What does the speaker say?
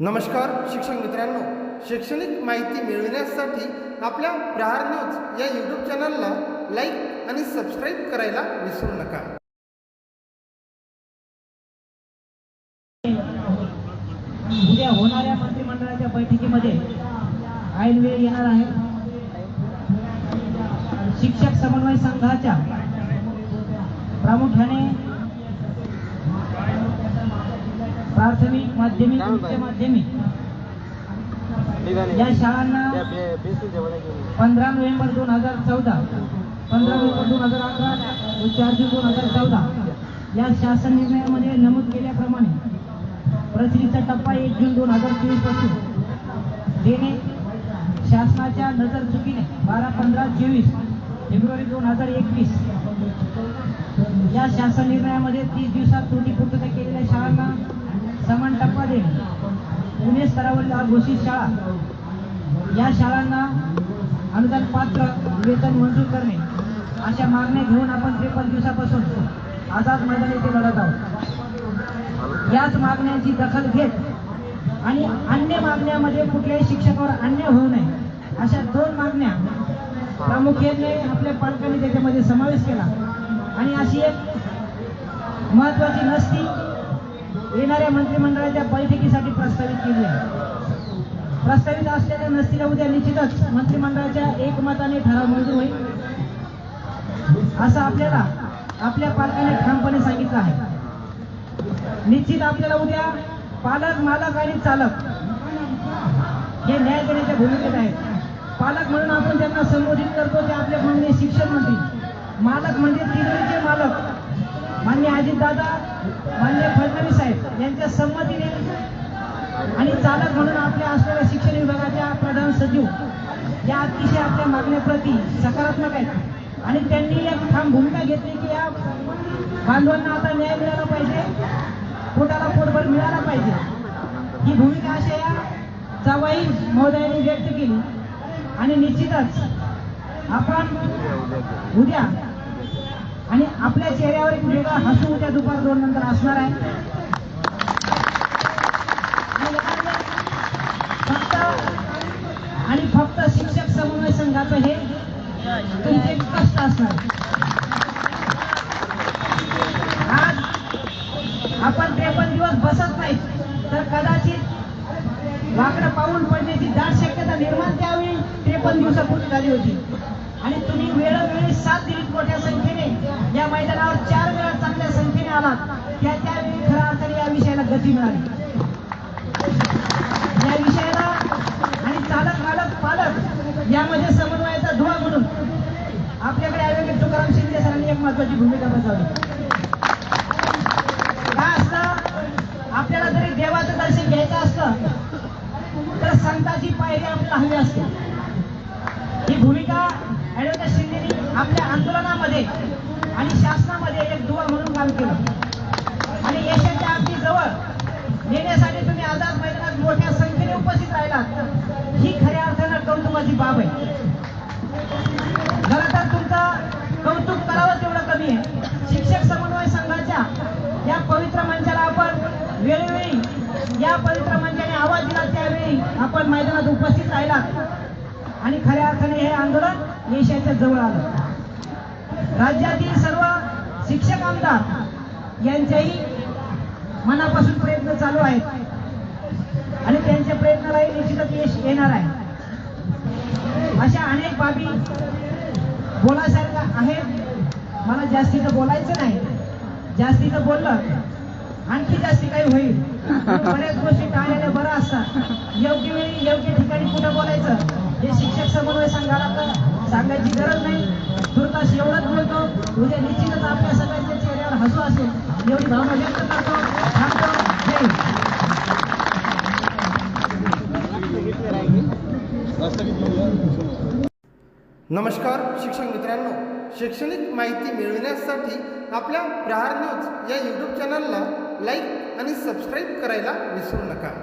नमस्कार शिक्षक मित्रांनो. शैक्षणिक माहिती मिळविण्यासाठी आपल्या प्रहार न्यूज या यूट्यूब चॅनलला लाईक आणि सबस्क्राईब करायला विसरू नका. उद्या होणाऱ्या मंत्रिमंडळाच्या बैठकीमध्ये ऐन वेळ येणार आहे. शिक्षक समन्वय संघाच्या प्रामुख्याने प्राथमिक माध्यमिक उच्च माध्यमिक. या शाळांना पंधरा नोव्हेंबर दोन हजार चौदा. पंधरा नोव्हेंबर दोन हजार अकरा व चार जून दोन हजार चौदा. या शासन निर्णयामध्ये नमूद केल्याप्रमाणे प्रचितीचा टप्पा एक जून दोन हजार चोवीसपासून देणे शासनाच्या नजर चुकीने बारा पंधरा चोवीस फेब्रुवारी दोन हजार एकवीस. या शासन निर्णयामध्ये तीस दिवसात त्रुटी पुणे स्तरावरील घोषित शाळा. या शाळांना अनुदान पात्र वेतन मंजूर करणे अशा मागण्या घेऊन आपण त्रेपन्न दिवसापासून आझाद मैदान येथे लढत आहोत. याच मागण्यांची दखल घेत आणि अन्य मागण्यामध्ये कुठल्याही शिक्षकावर अन्याय होऊ नये अशा दोन मागण्या प्रामुख्याने आपल्या पालकांनी त्याच्यामध्ये समावेश केला. आणि अशी एक महत्वाची नसती येणाऱ्या मंत्रिमंडळाच्या बैठकीसाठी प्रस्तावित केली आहे. प्रस्तावित असलेल्या नसतीला उद्या निश्चितच मंत्रिमंडळाच्या एकमताने ठराव मंजूर होईल. असं आपल्याला आपल्या पालकाने ठामपणे सांगितलं आहे. निश्चित आपल्याला उद्या पालक मालक आणि चालक हे न्याय देण्याच्या भूमिकेत आहेत. पालक म्हणून आपण त्यांना संबोधित करतो ते आपल्या म्हणणे शिक्षण मंत्री मालक म्हणजे तिजोरीचे मालक. मान्य अजितदादा मान्य फडणवीस साहेब यांच्या संमतीने आणि चालक म्हणून आपल्या असलेल्या शिक्षण विभागाच्या प्रधान सचिव या अतिशय आपल्या मागण्याप्रती सकारात्मक आहेत. आणि त्यांनी एक ठाम भूमिका घेतली की या बांधवांना आता न्याय मिळाला पाहिजे पोटाला पोटभर मिळाला पाहिजे. ही भूमिका अशा या जावाई महोदयांनी व्यक्त केली. आणि निश्चितच आपण उद्या आणि आपल्या चेहऱ्यावर एक वेगळा हसू उद्या दुपार दोन नंतर असणार आहे. फक्त आणि फक्त शिक्षक समन्वय संघाचं हे तुमचे कष्ट असणार. आज आपण त्रेपन्न दिवस बसत नाही तर कदाचित वाकडं पाऊल पडण्याची दाट शक्यता निर्माण त्यावेळी त्रेपन्न दिवसापूर्वी झाली होती. आणि तुम्ही वेळोवेळी साथ दिली मोठ्या संख्येने. या मैदानावर चार वेळा चांगल्या संख्येने आला त्या त्यावेळी खऱ्या अर्थाने या विषयाला गती मिळाली. या विषयाला आणि चालक मालक पालक यामध्ये समन्वयाचा धुवा म्हणून आपल्याकडे ॲडव्होकेट तुकाराम शिंदे सरांनी एक महत्वाची भूमिका बजावली. काय असतं? आपल्याला जरी देवाचं दर्शन घ्यायचं असतं तर संताची पायरी आपल्याला हवी असते. ही भूमिका ॲडव्होकेट शिंदेनी आपल्या आंदोलनामध्ये आणि शासनामध्ये एक दुवा म्हणून काम केलं. आणि यशाच्या अगदी जवळ नेण्यासाठी तुम्ही आझाद मैदानात मोठ्या संख्येने उपस्थित राहिलात. ही खऱ्या अर्थानं कौतुकाची बाब आहे. खरं तर तुमचं कौतुक करावं तेवढं कमी आहे. शिक्षक समन्वय संघाच्या या पवित्र मंचाला आपण वेळोवेळी या पवित्र मंचाने आवाज दिला. त्यावेळी आपण मैदानात उपस्थित राहिलात. आणि खऱ्या अर्थाने हे आंदोलन येशाच्या जवळ आलं. राज्यातील सर्व शिक्षक आमदार यांच्याही मनापासून प्रयत्न चालू आहेत. आणि त्यांच्या प्रयत्नालाही निश्चितच यश येणार आहे. अशा अनेक बाबी बोलासारख्या आहेत. मला जास्तीचं बोलायचं नाही. जास्तीचं बोललं आणखी जास्ती काही होईल. बऱ्याच गोष्टी टाळलेल्या बरं असतात. योग्य वेळी योग्य ठिकाणी कुठं बोलायचं हे शिक्षक समन्वय संघाला तर सांगायची गरज नाही. तुर्तास एवढंच बोलतो. उद्या निश्चितच आपल्या सगळ्यांच्या चेहऱ्यावर हसू असेल. एवढी भावना व्यक्त करतो. थांबतो. नमस्कार शिक्षक मित्रांनो. शैक्षणिक माहिती मिळविण्यासाठी आपल्या प्रहार न्यूज या यूट्यूब चॅनलला लाईक आणि सबस्क्राईब करायला विसरू नका.